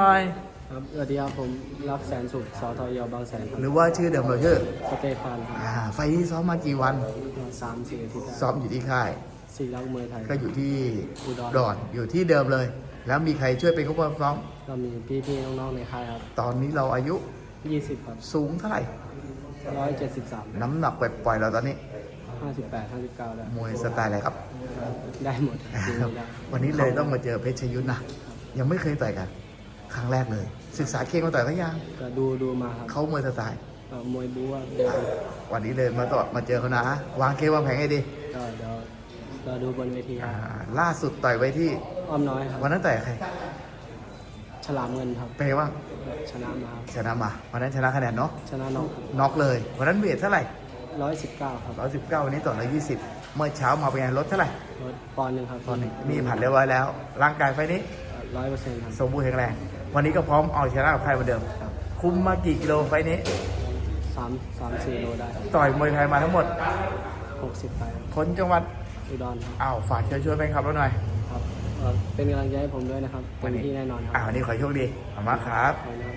ไปครับสวัสดีครับผมรักแสนสุขสทยบางแสนครับหรือว่าชื่อเดิมเราชื่อสเตฟานครับอ่าไฟล์นี้ซ้อมมากี่วัน สามสี่อาทิตย์ได้ซ้อมอยู่ที่ค่าย สี่รักมวยไทย ก็อยู่ที่อุดร ดอนอยู่ที่เดิมเลย แล้วมีใครช่วยเป็นผู้ปกครอง ก็มีพี่ๆน้องๆในค่ายครับตอนนี้เราอายุยี่สิบครับสูงเท่าไหร่ ร้อยเจ็ดสิบสามน้ำหนักปล่อยๆเราตอนนี้ ห้าสิบแปดห้าสิบเก้าได้มวยสไตล์อะไรครับ ได้หมดจริงไม่ได้วันนี้เลยต้องมาเจอเพชรชยุทธนะ ยังไม่เคยต่อยกัน ครั้งแรกเลย ศึกษาเก่งมาต่อยเขายังก็ดูดูมาครับเขามวยสไตล์ก็มวยบู๊ว่าเดี๋ยววันนี้เลยมาต่อมาเจอเขานะ วางเกมวางแผนให้ดีก็เดี๋ยวเราดูบนเวทีคอ่ารับล่าสุดต่อยไว้ที่อ้อมน้อยครับวันนั้นต่อยใครฉลามเงินครับเปย์ว่างชนะมาครับชนะมาวันนั้นชนะคะแนนเนาะชนะน้องน็อกเลยวันนั้นเวทเท่าไหร่ร้อยสิบเก้าครับร้อยสิบเก้าวันนี้ต่อร้อยยี่สิบเมื่อเช้ามาเป็นไงลดเท่าไหร่ลดปอนด์หนึ่งครับตอนนี้นี่ผ่านเรียบร้อยแล้ว ร่างกายไฟนี้ร้อยเปอร์เซ็นต์ครับสมบูรณ์แข็งแรง วันนี้ก็พร้อมเอาชนะกับใครเหมือนเดิม ครับคุมมากี่กิโลไฟนี้ สามสามสี่โลได้ต่อยมวยไทยมาทั้งหมด หกสิบไปคนจังหวัดอุดรครับอ้าวฝากเชิญชวนแฟนคลับเราหน่อย ครับเอ่อเป็นกำลังใจให้ผมด้วยนะครับเต็มที่แน่นอนคอ่ารับวันนี้ขอให้โชคดีขอบคุณมากครับ ขอบคุณครับ